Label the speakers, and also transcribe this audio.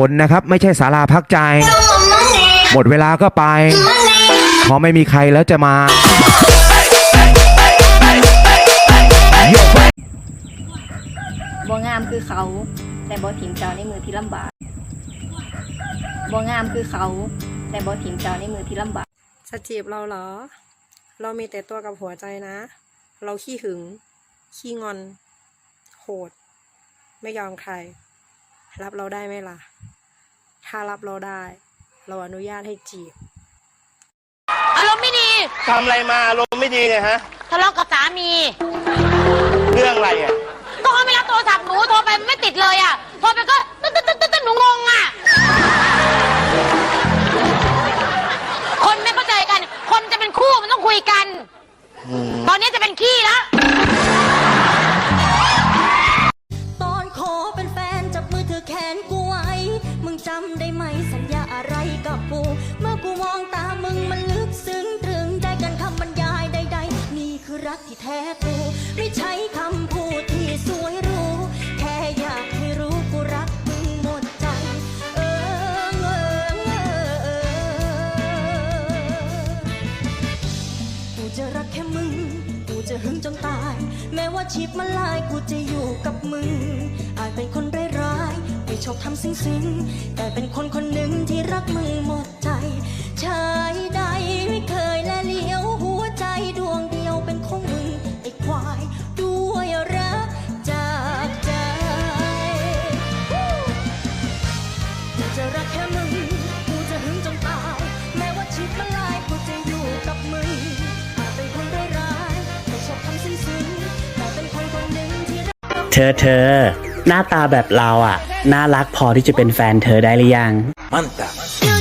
Speaker 1: คนนะครับ ไม่ใช่ศาลาพักใจ หมดเวลาก็ไปเพราะไม่มีใครแล้วจะมา
Speaker 2: บ่งามคือเขา แต่บ่ถิ่มเจ้าในมือที่ลำบากบ่งามคือเขา แต่บ่ถิ่มเจ้าในมือที่ลำบาก
Speaker 3: จะจีบเราเหรอ เรามีแต่ตัวกับหัวใจนะ เราขี้หึง ขี้งอน โหด ไม่ยอมใคร รับเราได้ไหมล่ะ ถ้ารับเราได้ เราอนุญาตให้จีบ
Speaker 4: อารมณ์ไม่ดี
Speaker 5: ทำอะไรมาอารมณ์ไม่ดีเนี่ยฮะ
Speaker 4: ทะเลาะกับสามี
Speaker 5: เรื่องอะไรอะ
Speaker 4: ก็เขาไม่รับโทรศัพท์หนูโทรไปไม่ติดเลยอะ โทรไปก็ตึ๊ดตึ๊ดตึ๊ดตึ๊ดหนูงงอะ คนไม่เข้าใจกัน คนจะเป็นคู่มันต้องคุยกัน ตอนนี้จะเป็นขี้แล้ว
Speaker 6: รักที่แท้กูไม่ใช่คำพูดที่สวยรู้ แค่อยากให้รู้กูรักมึงหมดใจ เออเออเออเออกูจะรักแค่มึง กูจะหึงจนตาย แม้ว่าชีพมันลายกูจะอยู่กับมึง อาจเป็นคนร้ายๆไม่ชอบทำสิ่งสิ่งๆแต่เป็นคนคนหนึ่งที่รัก
Speaker 7: เธอเธอ หน้าตาแบบเราอะ น่ารักพอที่จะเป็นแฟนเธอได้หรือยัง
Speaker 6: อยู่